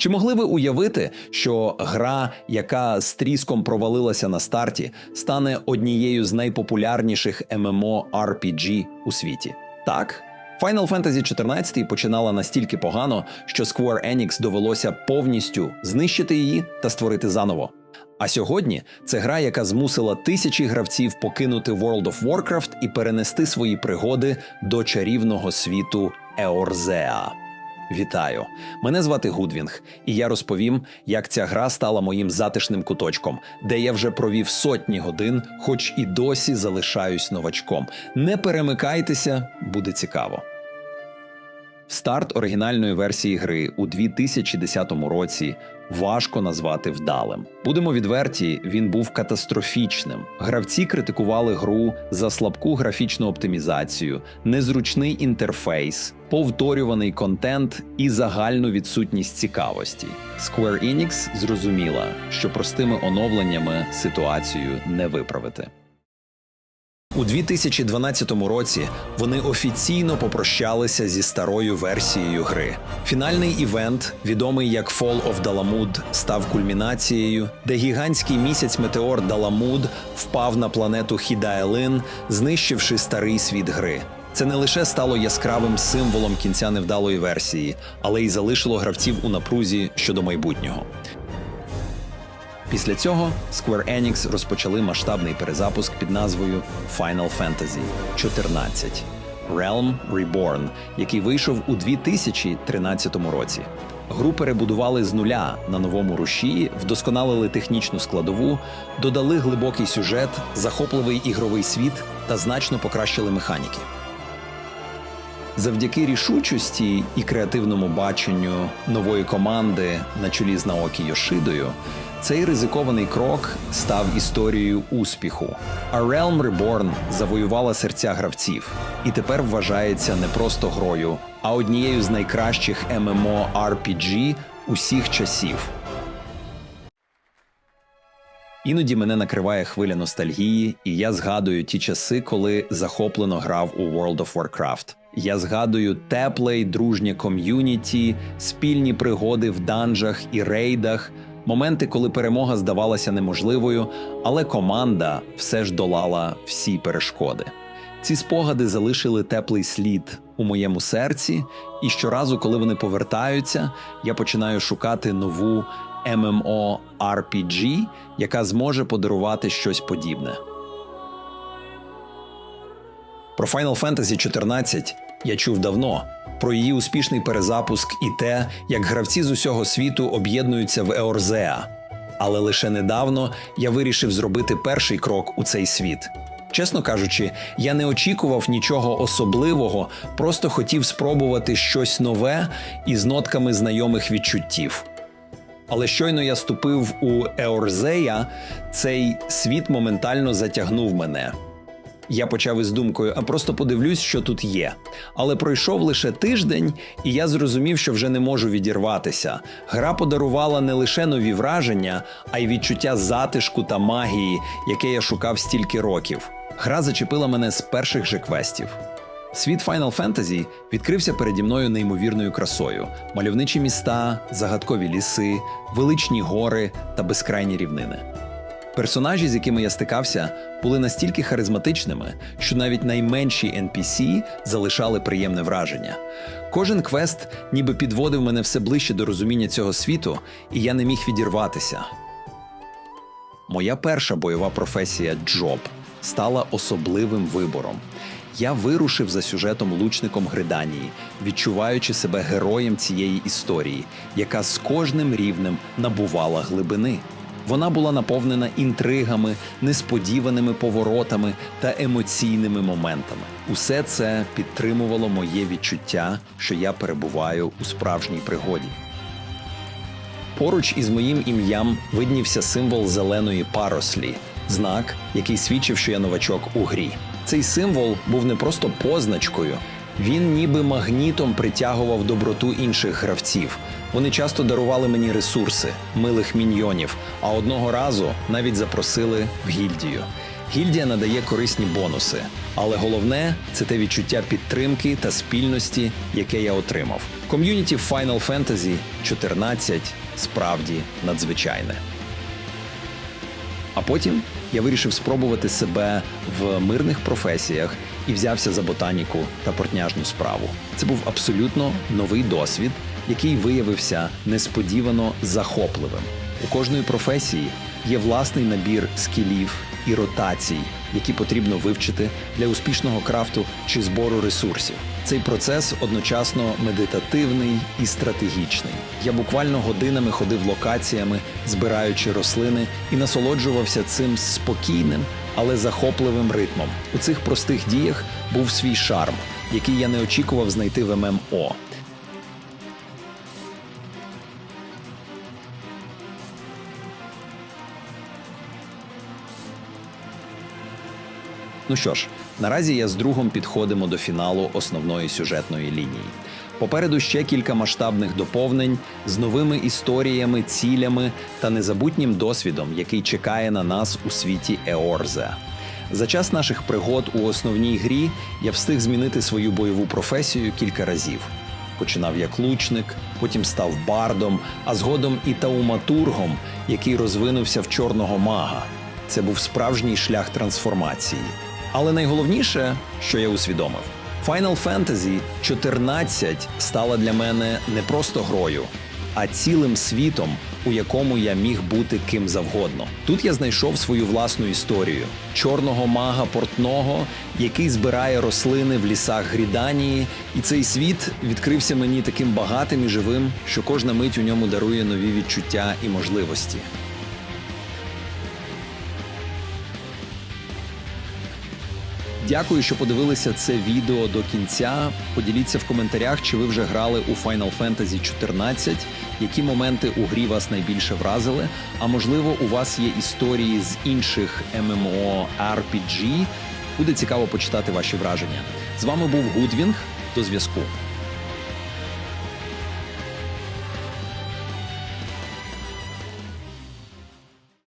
Чи могли ви уявити, що гра, яка з тріском провалилася на старті, стане однією з найпопулярніших MMORPG у світі? Так. Final Fantasy 14 починала настільки погано, що Square Enix довелося повністю знищити її та створити заново. А сьогодні це гра, яка змусила тисячі гравців покинути World of Warcraft і перенести свої пригоди до чарівного світу Еорзеа. Вітаю! Мене звати Гудвінг, і я розповім, як ця гра стала моїм затишним куточком, де я вже провів сотні годин, хоч і досі залишаюсь новачком. Не перемикайтеся, буде цікаво. Старт оригінальної версії гри у 2010 році важко назвати вдалим. Будемо відверті, він був катастрофічним. Гравці критикували гру за слабку графічну оптимізацію, незручний інтерфейс, повторюваний контент і загальну відсутність цікавості. Square Enix зрозуміла, що простими оновленнями ситуацію не виправити. У 2012 році вони офіційно попрощалися зі старою версією гри. Фінальний івент, відомий як Fall of Dalamud, став кульмінацією, де гігантський місяць метеор Dalamud впав на планету Хідаелин, знищивши старий світ гри. Це не лише стало яскравим символом кінця невдалої версії, але й залишило гравців у напрузі щодо майбутнього. Після цього Square Enix розпочали масштабний перезапуск під назвою Final Fantasy 14 Realm Reborn, який вийшов у 2013 році. Гру перебудували з нуля на новому рушії, вдосконалили технічну складову, додали глибокий сюжет, захопливий ігровий світ та значно покращили механіки. Завдяки рішучості і креативному баченню нової команди на чолі з Наокі Йошидою, цей ризикований крок став історією успіху. А Realm Reborn завоювала серця гравців і тепер вважається не просто грою, а однією з найкращих MMORPG усіх часів. Іноді мене накриває хвиля ностальгії, і я згадую ті часи, коли захоплено грав у World of Warcraft. Я згадую тепле й дружнє ком'юніті, спільні пригоди в данжах і рейдах, моменти, коли перемога здавалася неможливою, але команда все ж долала всі перешкоди. Ці спогади залишили теплий слід у моєму серці, і щоразу, коли вони повертаються, я починаю шукати нову MMORPG, яка зможе подарувати щось подібне. Про Final Fantasy 14 я чув давно. Про її успішний перезапуск і те, як гравці з усього світу об'єднуються в Еорзеа. Але лише недавно я вирішив зробити перший крок у цей світ. Чесно кажучи, я не очікував нічого особливого, просто хотів спробувати щось нове із нотками знайомих відчуттів. Але щойно я ступив у Еорзея, цей світ моментально затягнув мене. Я почав із думкою, а просто подивлюсь, що тут є. Але пройшов лише тиждень, і я зрозумів, що вже не можу відірватися. Гра подарувала не лише нові враження, а й відчуття затишку та магії, яке я шукав стільки років. Гра зачепила мене з перших же квестів. Світ Final Fantasy відкрився переді мною неймовірною красою: мальовничі міста, загадкові ліси, величні гори та безкрайні рівнини. Персонажі, з якими я стикався, були настільки харизматичними, що навіть найменші NPC залишали приємне враження. Кожен квест ніби підводив мене все ближче до розуміння цього світу, і я не міг відірватися. Моя перша бойова професія Джоб стала особливим вибором. Я вирушив за сюжетом лучником Гриданії, відчуваючи себе героєм цієї історії, яка з кожним рівнем набувала глибини. Вона була наповнена інтригами, несподіваними поворотами та емоційними моментами. Усе це підтримувало моє відчуття, що я перебуваю у справжній пригоді. Поруч із моїм ім'ям виднівся символ зеленої парослі, знак, який свідчив, що я новачок у грі. Цей символ був не просто позначкою, він ніби магнітом притягував доброту інших гравців. Вони часто дарували мені ресурси, милих міньйонів, а одного разу навіть запросили в гільдію. Гільдія надає корисні бонуси, але головне це те відчуття підтримки та спільності, яке я отримав. Ком'юніті Final Fantasy 14 справді надзвичайне. А потім я вирішив спробувати себе в мирних професіях і взявся за ботаніку та портняжну справу. Це був абсолютно новий досвід, який виявився несподівано захопливим. У кожної професії є власний набір скілів і ротацій, які потрібно вивчити для успішного крафту чи збору ресурсів. Цей процес одночасно медитативний і стратегічний. Я буквально годинами ходив локаціями, збираючи рослини, і насолоджувався цим спокійним, але захопливим ритмом. У цих простих діях був свій шарм, який я не очікував знайти в ММО. Ну що ж, наразі я з другом підходимо до фіналу основної сюжетної лінії. Попереду ще кілька масштабних доповнень з новими історіями, цілями та незабутнім досвідом, який чекає на нас у світі Еорзе. За час наших пригод у основній грі я встиг змінити свою бойову професію кілька разів. Починав як лучник, потім став бардом, а згодом і тауматургом, який розвинувся в чорного мага. Це був справжній шлях трансформації. Але найголовніше, що я усвідомив, Final Fantasy 14 стала для мене не просто грою, а цілим світом, у якому я міг бути ким завгодно. Тут я знайшов свою власну історію чорного мага портного, який збирає рослини в лісах Гріданії, і цей світ відкрився мені таким багатим і живим, що кожна мить у ньому дарує нові відчуття і можливості. Дякую, що подивилися це відео до кінця. Поділіться в коментарях, чи ви вже грали у Final Fantasy 14, які моменти у грі вас найбільше вразили. А можливо, у вас є історії з інших MMO RPG. Буде цікаво почитати ваші враження. З вами був Гудвінг. До зв'язку.